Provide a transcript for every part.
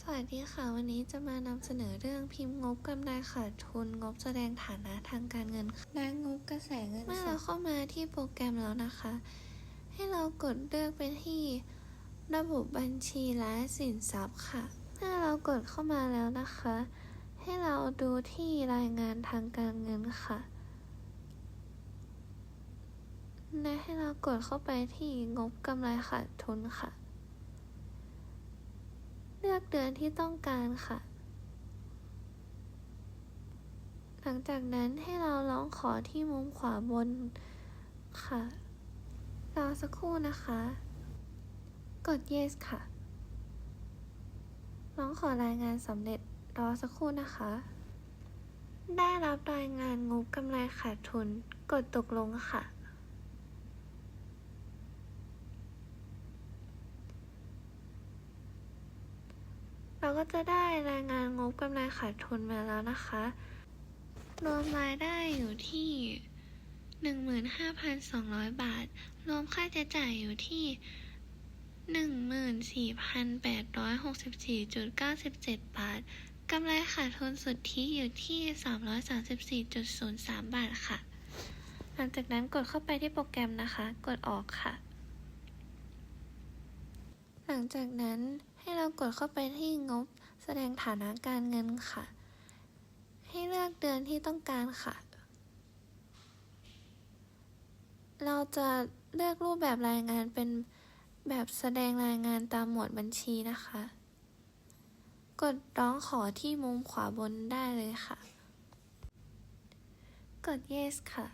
สวัสดีค่ะ วันนี้จะมานำเสนอเรื่องพิมพ์งบกำไรขาดทุนงบแสดงฐานะทางการเงินและงบกระแสเงินเมื่อเราเข้ามาที่โปรแกรมแล้วนะคะ ให้เรากดเลือกไปที่ ระบบบัญชีและสินทรัพย์ค่ะ เมื่อเรากดเข้ามาแล้วนะคะ ให้เราดูที่รายงานทางการเงินค่ะ และให้เรากดเข้าไปที่งบกำไรขาดทุนค่ะเลื อกเดือนที่ต้องการค่ะ หลังจากนั้นให้เราร้องขอที่มุมขวาบนค่ะ รอสักครู่นะคะ กด yes ค่ะ ร้องขอรายงานสำเร็จ รอสักครู่นะคะ ได้รับรายงานงบกำไรขาดทุน กดตกลงค่ะ เราก็จะได้รายงานงบกำไรขาดทุนมาแล้วนะคะ รวมรายได้อยู่ที่ 15,200 บาท รวมค่าใช้จ่ายอยู่ที่ 14,864.97 บาท กำไรขาดทุนสุทธิอยู่ที่ 334.03 บาทค่ะ หลังจากนั้นกดเข้าไปที่โปรแกรมนะคะ กดออกค่ะ หลังจากนั้น ให้เรากดเข้าไปที่งบแสดงฐานะการเงินค่ะ ให้เลือกเดือนที่ต้องการค่ะ เราจะเลือกรูปแบบรายงานเป็นแบบแสดงรายงานตามหมวดบัญชีนะคะ กดร้องขอที่มุมขวาบนได้เลยค่ะ กด yes ค่ะ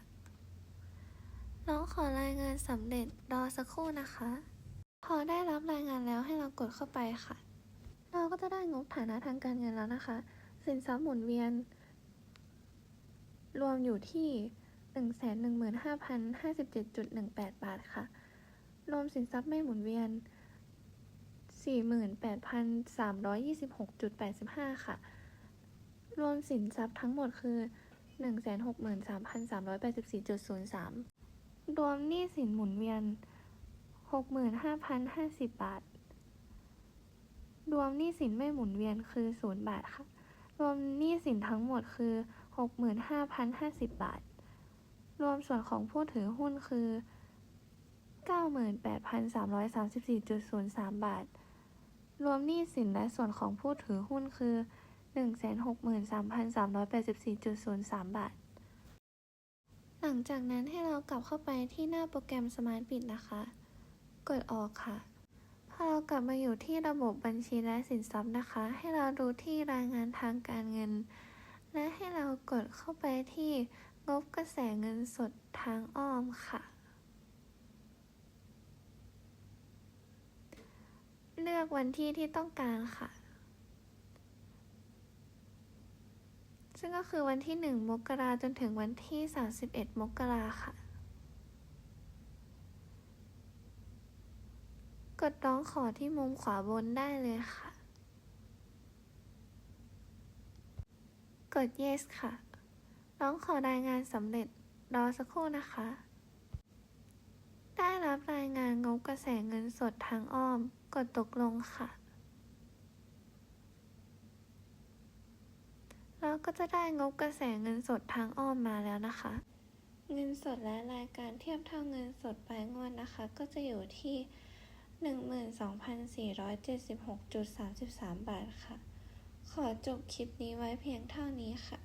ร้องขอรายงานสำเร็จรอสักครู่นะคะ พอได้รับรายงานแล้วให้เรากดเข้าไปค่ะ เราก็จะได้งบฐานะทางการเงินแล้วนะคะ สินทรัพย์หมุนเวียน รวมอยู่ที่ 115,057.18 บาทค่ะ รวมสินทรัพย์ไม่หมุนเวียน 48,326.85 ค่ะ รวมสินทรัพย์ทั้งหมดคือ 163,384.03 รวมหนี้สินหมุนเวียน 65,050 บาท รวมหนี้สินไม่หมุนเวียนคือ 0 บาทค่ะ รวมหนี้สินทั้งหมดคือ 65,050 บาท รวมส่วนของผู้ถือหุ้นคือ 98,334.03 บาท รวมหนี้สินและส่วนของผู้ถือหุ้นคือ 163,384.03 บาท หลังจากนั้นให้เรากลับเข้าไปที่หน้าโปรแกรม Smart Bit นะคะ กดออกค่ะ พอเรากลับมาอยู่ที่ระบบบัญชีและสินทรัพย์นะคะ ให้เราดูที่รายงานทางการเงิน และให้เรากดเข้าไปที่งบกระแสเงินสดทางอ้อมค่ะ เลือกวันที่ที่ต้องการค่ะ ซึ่งก็คือวันที่ 1 มกราจนถึงวันที่ 31 มกราค่ะ กดร้องขอที่มุมขวาบนได้เลยค่ะ กด yes ค่ะร้องขอรายงานสำเร็จ รอสักครู่นะคะ ได้รับรายงานงบกระแสเงินสดทางอ้อม กดตกลงค่ะ เราก็จะได้งบกระแสเงินสดทางอ้อมมาแล้วนะคะ เงินสดและรายการเทียบเท่าเงินสดปลายงวดนะคะ ก็จะอยู่ที่ 12,476.33 บาทค่ะ ขอจบคลิปนี้ไว้เพียงเท่านี้ค่ะ